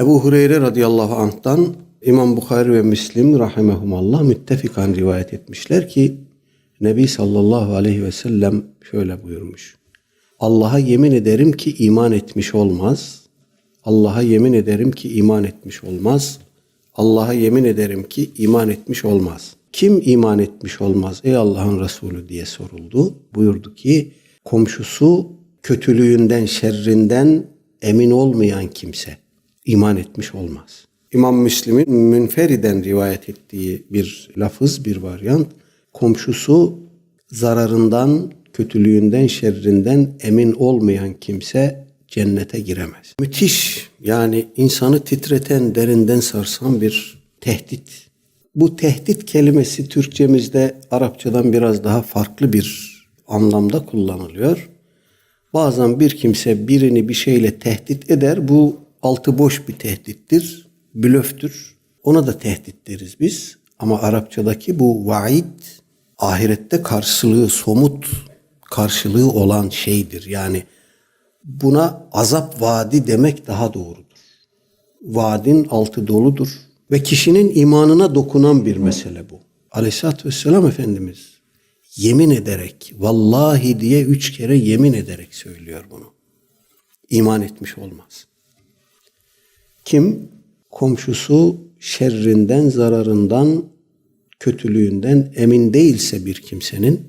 Ebu Hureyre radıyallahu anh'tan İmam Bukhari ve Müslim rahimehumallah müttefikan rivayet etmişler ki Nebi sallallahu aleyhi ve sellem şöyle buyurmuş. Allah'a yemin ederim ki iman etmiş olmaz. Allah'a yemin ederim ki iman etmiş olmaz. Allah'a yemin ederim ki iman etmiş olmaz. Kim iman etmiş olmaz ey Allah'ın Resulü diye soruldu. Buyurdu ki komşusu kötülüğünden, şerrinden emin olmayan kimse iman etmiş olmaz. İmam Müslim'in münferiden rivayet ettiği bir lafız, bir varyant. Komşusu zararından, kötülüğünden, şerrinden emin olmayan kimse cennete giremez. Müthiş yani insanı titreten, derinden sarsan bir tehdit. Bu tehdit kelimesi Türkçemizde Arapçadan biraz daha farklı bir anlamda kullanılıyor. Bazen bir kimse birini bir şeyle tehdit eder. Bu altı boş bir tehdittir, blöftür. Ona da tehdit deriz biz. Ama Arapçadaki bu vaid ahirette karşılığı somut karşılığı olan şeydir. Yani buna azap vaadi demek daha doğrudur. Vaadin altı doludur ve kişinin imanına dokunan bir mesele bu. Aleyhisselatü Vesselam Efendimiz yemin ederek, vallahi diye üç kere yemin ederek söylüyor bunu. İman etmiş olmaz. Kim komşusu şerrinden, zararından, kötülüğünden emin değilse bir kimsenin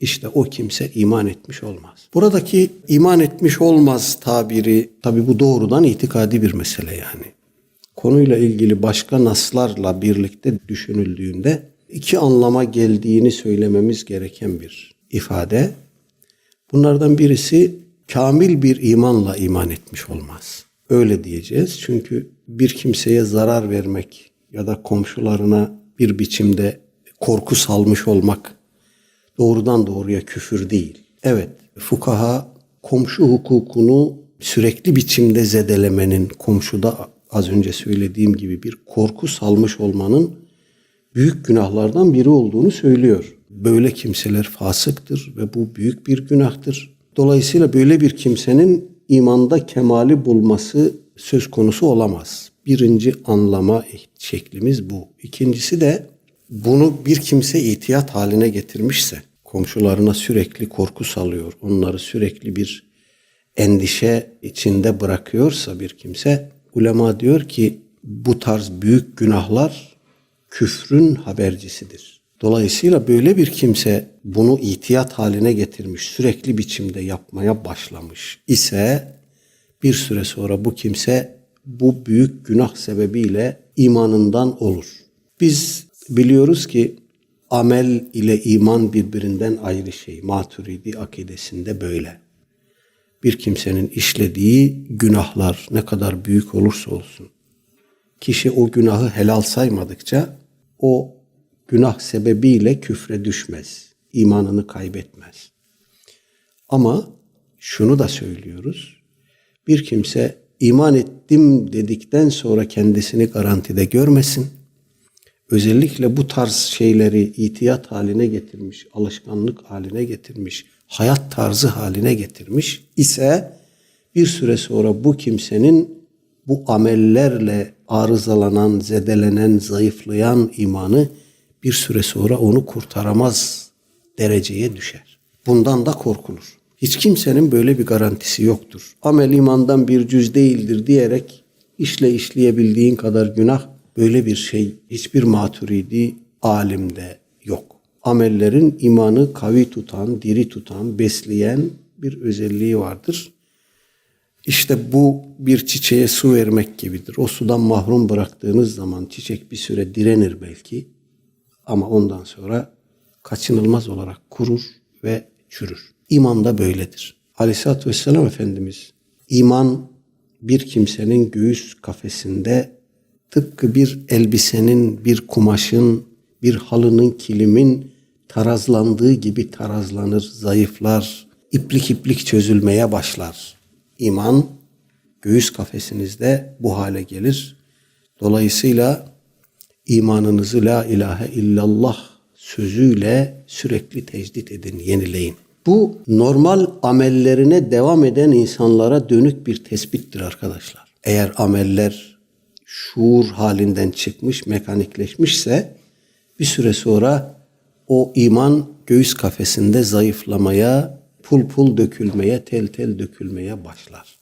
işte o kimse iman etmiş olmaz. Buradaki iman etmiş olmaz tabiri tabi bu doğrudan itikadi bir mesele yani. Konuyla ilgili başka naslarla birlikte düşünüldüğünde iki anlama geldiğini söylememiz gereken bir ifade. Bunlardan birisi kamil bir imanla iman etmiş olmaz. Öyle diyeceğiz çünkü bir kimseye zarar vermek ya da komşularına bir biçimde korku salmış olmak doğrudan doğruya küfür değil. Evet, fukaha komşu hukukunu sürekli biçimde zedelemenin, komşuda az önce söylediğim gibi bir korku salmış olmanın büyük günahlardan biri olduğunu söylüyor. Böyle kimseler fasıktır ve bu büyük bir günahtır. Dolayısıyla böyle bir kimsenin imanda kemali bulması söz konusu olamaz. Birinci anlama şeklimiz bu. İkincisi de bunu bir kimse ihtiyat haline getirmişse, komşularına sürekli korku salıyor, onları sürekli bir endişe içinde bırakıyorsa bir kimse, ulema diyor ki bu tarz büyük günahlar küfrün habercisidir. Dolayısıyla böyle bir kimse bunu ihtiyat haline getirmiş, sürekli biçimde yapmaya başlamış ise bir süre sonra bu kimse bu büyük günah sebebiyle imanından olur. Biz biliyoruz ki amel ile iman birbirinden ayrı şey. Maturidi akidesinde böyle. Bir kimsenin işlediği günahlar ne kadar büyük olursa olsun, kişi o günahı helal saymadıkça o günah sebebiyle küfre düşmez. imanını kaybetmez. Ama şunu da söylüyoruz. Bir kimse iman ettim dedikten sonra kendisini garantide görmesin. Özellikle bu tarz şeyleri itiyat haline getirmiş, alışkanlık haline getirmiş, hayat tarzı haline getirmiş ise bir süre sonra bu kimsenin bu amellerle arızalanan, zedelenen, zayıflayan imanı bir süre sonra onu kurtaramaz dereceye düşer. Bundan da korkulur. Hiç kimsenin böyle bir garantisi yoktur. Amel imandan bir cüz değildir diyerek işle işleyebildiğin kadar günah böyle bir şey hiçbir maturidi alimde yok. Amellerin imanı kavi tutan, diri tutan, besleyen bir özelliği vardır. İşte bu bir çiçeğe su vermek gibidir. O sudan mahrum bıraktığınız zaman çiçek bir süre direnir belki ama ondan sonra kaçınılmaz olarak kurur ve çürür. İman da böyledir. Aleyhisselatü Vesselam Efendimiz iman bir kimsenin göğüs kafesinde tıpkı bir elbisenin, bir kumaşın, bir halının, kilimin tarazlandığı gibi tarazlanır, zayıflar, iplik iplik çözülmeye başlar. İman göğüs kafesinizde bu hale gelir. Dolayısıyla imanınızı la ilahe illallah sözüyle sürekli tecdit edin, yenileyin. Bu normal amellerine devam eden insanlara dönük bir tespittir arkadaşlar. Eğer ameller şuur halinden çıkmış, mekanikleşmişse bir süre sonra o iman göğüs kafesinde zayıflamaya, pul pul dökülmeye, tel tel dökülmeye başlar.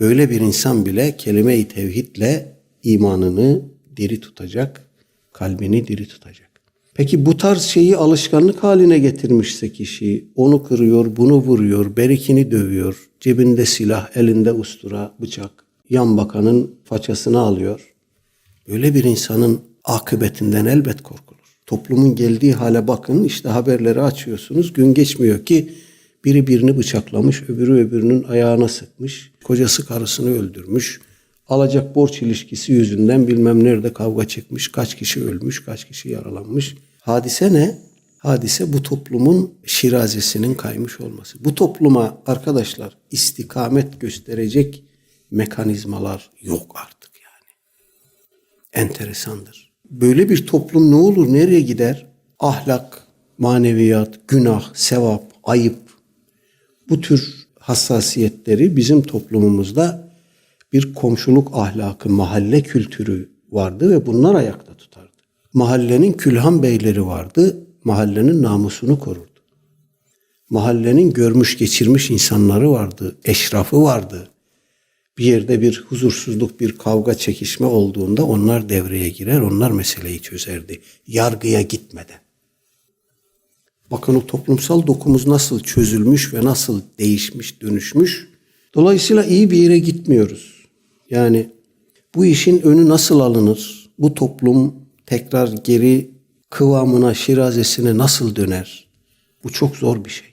Böyle bir insan bile kelime-i tevhidle imanını diri tutacak, kalbini diri tutacak. Peki bu tarz şeyi alışkanlık haline getirmişse kişi, onu kırıyor, bunu vuruyor, berikini dövüyor, cebinde silah, elinde ustura, bıçak, yan bakanın façasını alıyor. Böyle bir insanın akıbetinden elbet korkulur. Toplumun geldiği hale bakın, işte haberleri açıyorsunuz, gün geçmiyor ki biri birini bıçaklamış, öbürü öbürünün ayağına sıkmış, kocası karısını öldürmüş, alacak borç ilişkisi yüzünden bilmem nerede kavga çıkmış, kaç kişi ölmüş, kaç kişi yaralanmış. Hadise ne? Hadise bu toplumun şirazesinin kaymış olması. Bu topluma arkadaşlar istikamet gösterecek mekanizmalar yok artık yani. Enteresandır. Böyle bir toplum ne olur, nereye gider? Ahlak, maneviyat, günah, sevap, ayıp bu tür hassasiyetleri bizim toplumumuzda bir komşuluk ahlakı, mahalle kültürü vardı ve bunlar ayakta tutardı. Mahallenin külhan beyleri vardı, mahallenin namusunu korurdu. Mahallenin görmüş geçirmiş insanları vardı, eşrafı vardı. Bir yerde bir huzursuzluk, bir kavga, çekişme olduğunda onlar devreye girer, onlar meseleyi çözerdi. Yargıya gitmeden. Bakın o toplumsal dokumuz nasıl çözülmüş ve nasıl değişmiş, dönüşmüş. Dolayısıyla iyi bir yere gitmiyoruz. Yani bu işin önü nasıl alınır? Bu toplum tekrar geri kıvamına, şirazesine nasıl döner? Bu çok zor bir şey.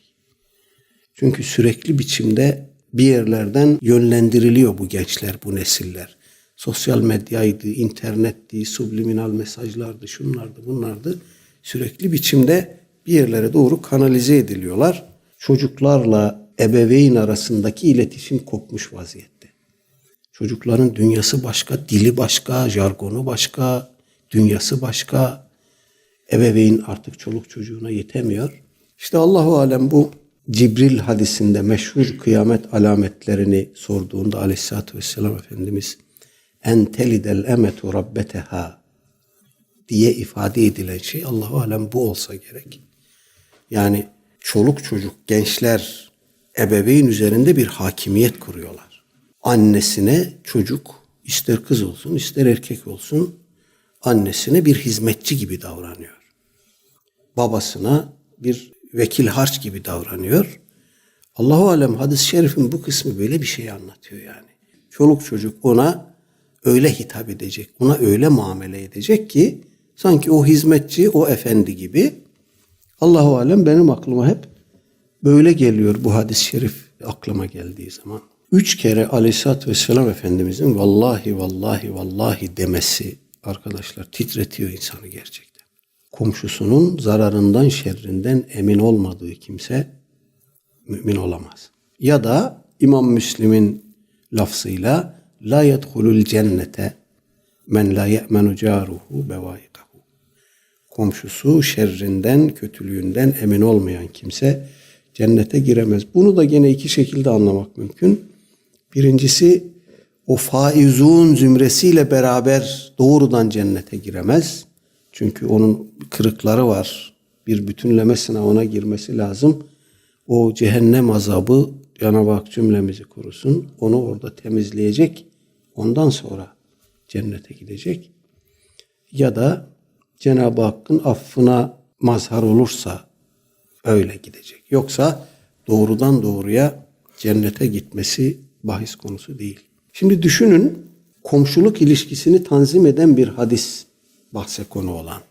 Çünkü sürekli biçimde bir yerlerden yönlendiriliyor bu gençler, bu nesiller. Sosyal medyaydı, internetti, subliminal mesajlardı, şunlardı, bunlardı. Sürekli biçimde bir yerlere doğru kanalize ediliyorlar. Çocuklarla ebeveyn arasındaki iletişim kopmuş vaziyette. Çocukların dünyası başka, dili başka, jargonu başka, dünyası başka. Ebeveyn artık çoluk çocuğuna yetemiyor. İşte Allahu alem bu Cibril hadisinde meşhur kıyamet alametlerini sorduğunda aleyhissalatü vesselam Efendimiz en telidel emetu rabbeteha diye ifade edilen şey Allahu alem bu olsa gerek. Yani çoluk çocuk, gençler ebeveyn üzerinde bir hakimiyet kuruyorlar. Annesine çocuk ister kız olsun ister erkek olsun annesine bir hizmetçi gibi davranıyor. Babasına bir vekil harç gibi davranıyor. Allahu alem hadis-i şerifin bu kısmı böyle bir şey anlatıyor yani. Çoluk çocuk ona öyle hitap edecek, ona öyle muamele edecek ki sanki o hizmetçi, o efendi gibi. Allahu alem benim aklıma hep böyle geliyor bu hadis-i şerif aklıma geldiği zaman. Üç kere aleyhissalatü vesselam Efendimizin vallahi vallahi vallahi demesi arkadaşlar titretiyor insanı gerçekten. Komşusunun zararından şerrinden emin olmadığı kimse mümin olamaz. Ya da İmam Müslim'in lafzıyla la yedhulul cennete men la ye'menu caruhu bevaikahu. Komşusu şerrinden, kötülüğünden emin olmayan kimse cennete giremez. Bunu da gene iki şekilde anlamak mümkün. Birincisi o faizun zümresiyle beraber doğrudan cennete giremez. Çünkü onun kırıkları var. Bir bütünleme sınavına girmesi lazım. O cehennem azabı Cenab-ı Hak cümlemizi korusun. Onu orada temizleyecek. Ondan sonra cennete gidecek. Ya da Cenab-ı Hakk'ın affına mazhar olursa öyle gidecek. Yoksa doğrudan doğruya cennete gitmesi bahis konusu değil. Şimdi düşünün komşuluk ilişkisini tanzim eden bir hadis bahse konu olan.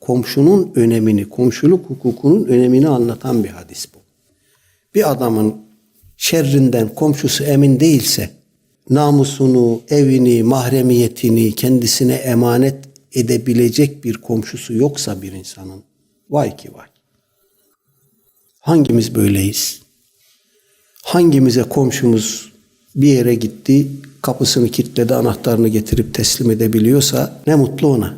Komşunun önemini, komşuluk hukukunun önemini anlatan bir hadis bu. Bir adamın şerrinden komşusu emin değilse namusunu, evini, mahremiyetini kendisine emanet edebilecek bir komşusu yoksa bir insanın vay ki vay. Hangimiz böyleyiz? Hangimize komşumuz bir yere gitti, kapısını kilitledi, anahtarını getirip teslim edebiliyorsa ne mutlu ona.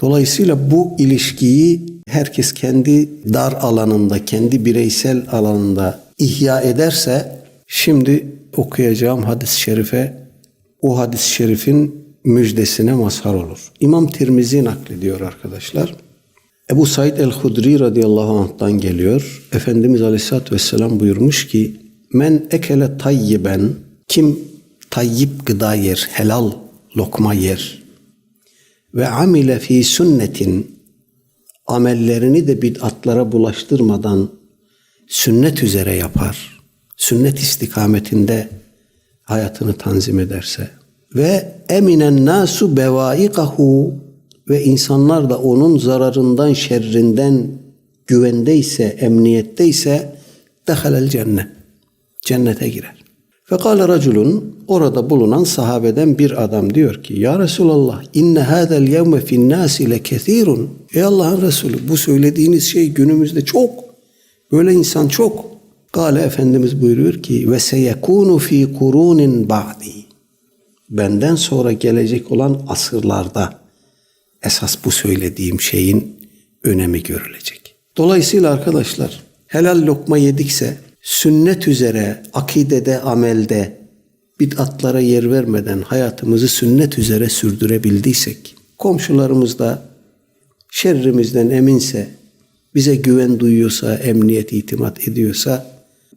Dolayısıyla bu ilişkiyi herkes kendi dar alanında, kendi bireysel alanında ihya ederse şimdi okuyacağım hadis-i şerife o hadis-i şerifin müjdesine mazhar olur. İmam Tirmizi naklediyor arkadaşlar. Ebu Said el-Hudri radıyallahu anh'tan geliyor. Efendimiz aleyhissalatü vesselam buyurmuş ki Men ekele tayyiben kim tayyip gıda yer, helal lokma yer ve amile fi sünnetin amellerini de bid'atlara bulaştırmadan sünnet üzere yapar. Sünnet istikametinde hayatını tanzim ederse ve eminen nasu bevaikahu ve insanlar da onun zararından, şerrinden güvendeyse, emniyetteyse dehalel cennet. Cennete girer. Fekale raculun orada bulunan sahabeden bir adam diyor ki Ya Resulallah inne hâzel yevme fin nâsi lekethîrun Ey Allah'ın Resulü bu söylediğiniz şey günümüzde çok. Böyle insan çok. Gale Efendimiz buyuruyor ki ve seyekunu fi kurunin ba'di benden sonra gelecek olan asırlarda esas bu söylediğim şeyin önemi görülecek. Dolayısıyla arkadaşlar helal lokma yedikse sünnet üzere akidede, amelde bid'atlara yer vermeden hayatımızı sünnet üzere sürdürebildiysek komşularımız da şerrimizden eminse bize güven duyuyorsa, emniyet, itimat ediyorsa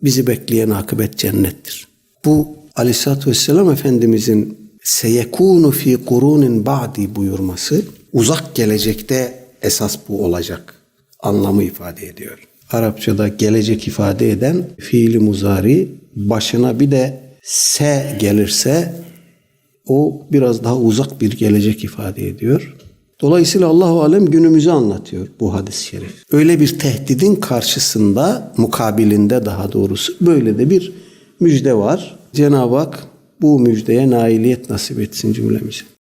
bizi bekleyen akıbet cennettir. Bu Aleyhisselatü Vesselam Efendimizin seyekunu fi kurunin ba'di buyurması uzak gelecekte esas bu olacak anlamı ifade ediyor. Arapçada gelecek ifade eden fiili muzari başına bir de se gelirse o biraz daha uzak bir gelecek ifade ediyor. Dolayısıyla Allahu alem günümüzü anlatıyor bu hadis-i şerif. Öyle bir tehdidin karşısında, mukabilinde daha doğrusu böyle de bir müjde var. Cenab-ı Hak bu müjdeye nailiyet nasip etsin cümlemize.